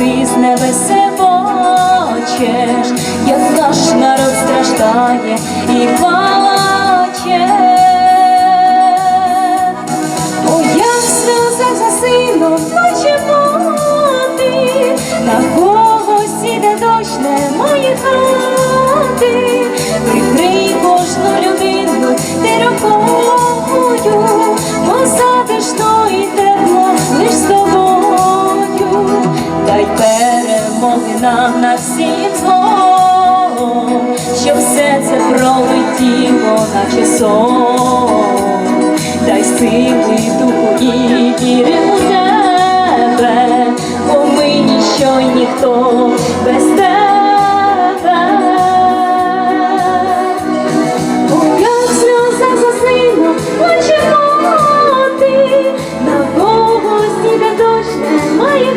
ти з небесе бачиш, як наш народ страждає і. Нам на всім злом, щоб все це пролетіло, наче сон дай сили духу і віри у тебе, бо ми ніщо й ніхто без тебе. О, як сльоза за сином плаче на когось іде дощ, немає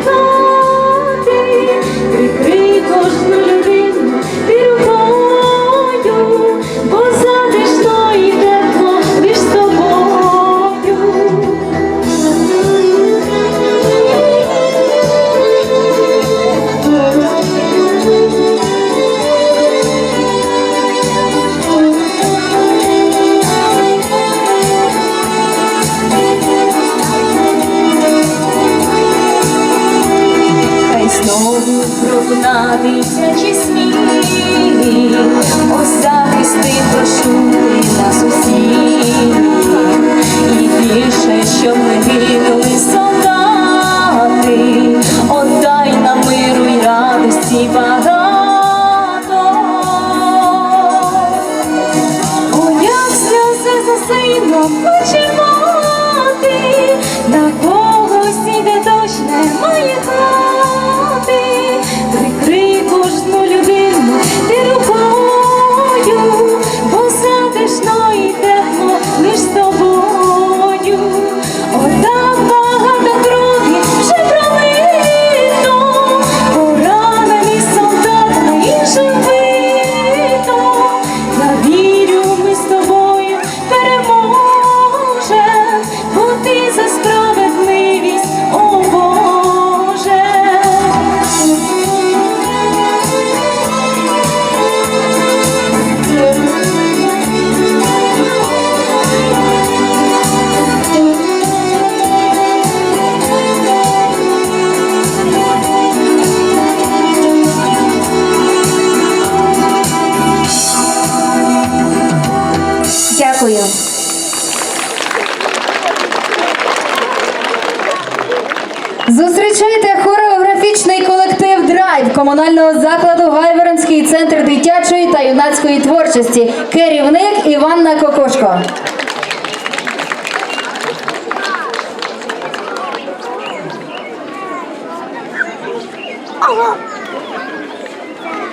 пролунати тисячі сміх, О, захисти прошу ти нас усіх, і більше, щоб не гинули солдати, отдай нам миру й радості багато. О, як сльози за сином плаче мати, на когось іде дощ, немає хати, Зустрічайте хореографічний колектив Драйв комунального закладу Гайверонський центр дитячої та юнацької творчості. Керівник Іванна Кокошко. Oh,